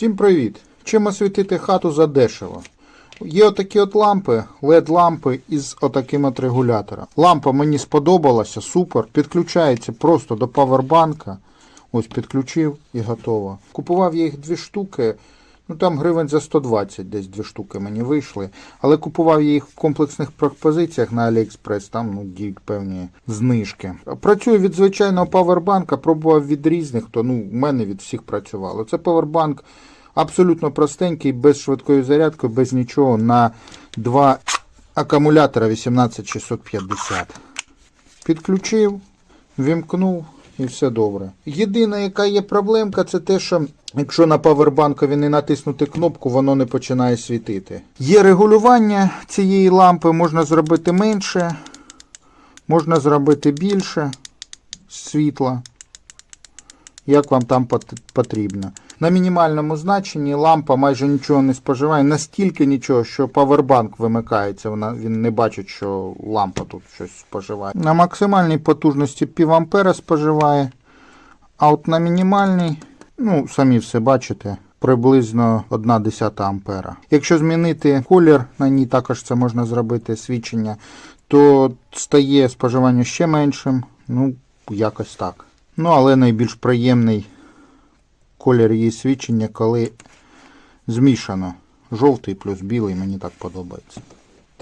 Всім привіт! Чим освітити хату за дешево? Є отакі от лампи, LED-лампи із отаким от регулятором. Лампа мені сподобалася, супер. Підключається просто до павербанка. Ось підключив і готово. Купував я їх дві штуки. Ну там гривень за 120 десь дві штуки мені вийшли. Але купував я їх в комплексних пропозиціях на AliExpress, там ну, діють певні знижки. Працюю від звичайного павербанка, пробував від різних, то ну, в мене від всіх працювало. Це павербанк абсолютно простенький, без швидкої зарядки, без нічого, на два акумулятора 18650. Підключив, вімкнув і все добре. Єдина, яка є проблемка, це те, що якщо на павербанкові не натиснути кнопку, воно не починає світити. Є регулювання цієї лампи, можна зробити менше, можна зробити більше світла, як вам там потрібно. На мінімальному значенні лампа майже нічого не споживає, настільки нічого, що павербанк вимикається, вона, він не бачить, що лампа тут щось споживає. На максимальній потужності пів ампера споживає, а от на мінімальній, ну, самі все бачите, приблизно 1 десята ампера. Якщо змінити колір, на ній також це можна зробити свідчення, то стає споживання ще меншим, ну, якось так. Ну, але найбільш приємний колір її свідчення, коли змішано. Жовтий плюс білий, мені так подобається.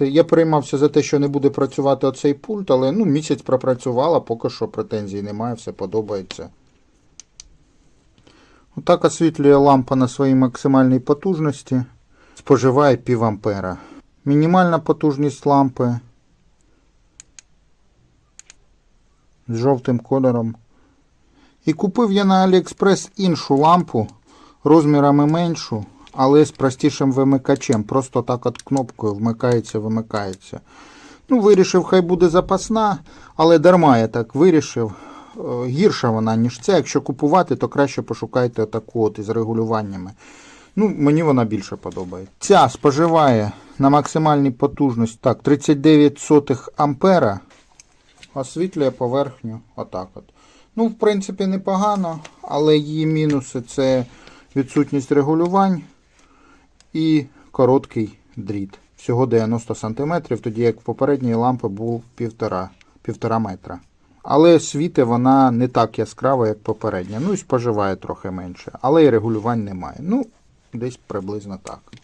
Я переймався за те, що не буде працювати оцей пульт, але ну, місяць пропрацювала, поки що претензій немає, все подобається. Отак освітлює лампа на своїй максимальній потужності. Споживає пів ампера. Мінімальна потужність лампи з жовтим кольором. І купив я на AliExpress іншу лампу, розмірами меншу, але з простішим вимикачем. Просто так от кнопкою вмикається, вимикається. Ну, вирішив, хай буде запасна, але дарма я так вирішив. Е, Гірша вона, ніж це. Якщо купувати, то краще пошукайте таку от із регулюваннями. Ну, мені вона більше подобається. Ця споживає на максимальній потужності так, 39 сотих ампера, освітлює поверхню отак от. Ну, в принципі, непогано, але її мінуси це відсутність регулювань і короткий дріт. Всього 90 см, тоді як в попередньої лампи був 1,5 1,5 метра. Але світи вона не так яскрава, як попередня. Ну і споживає трохи менше. Але і регулювань немає. Ну, десь приблизно так.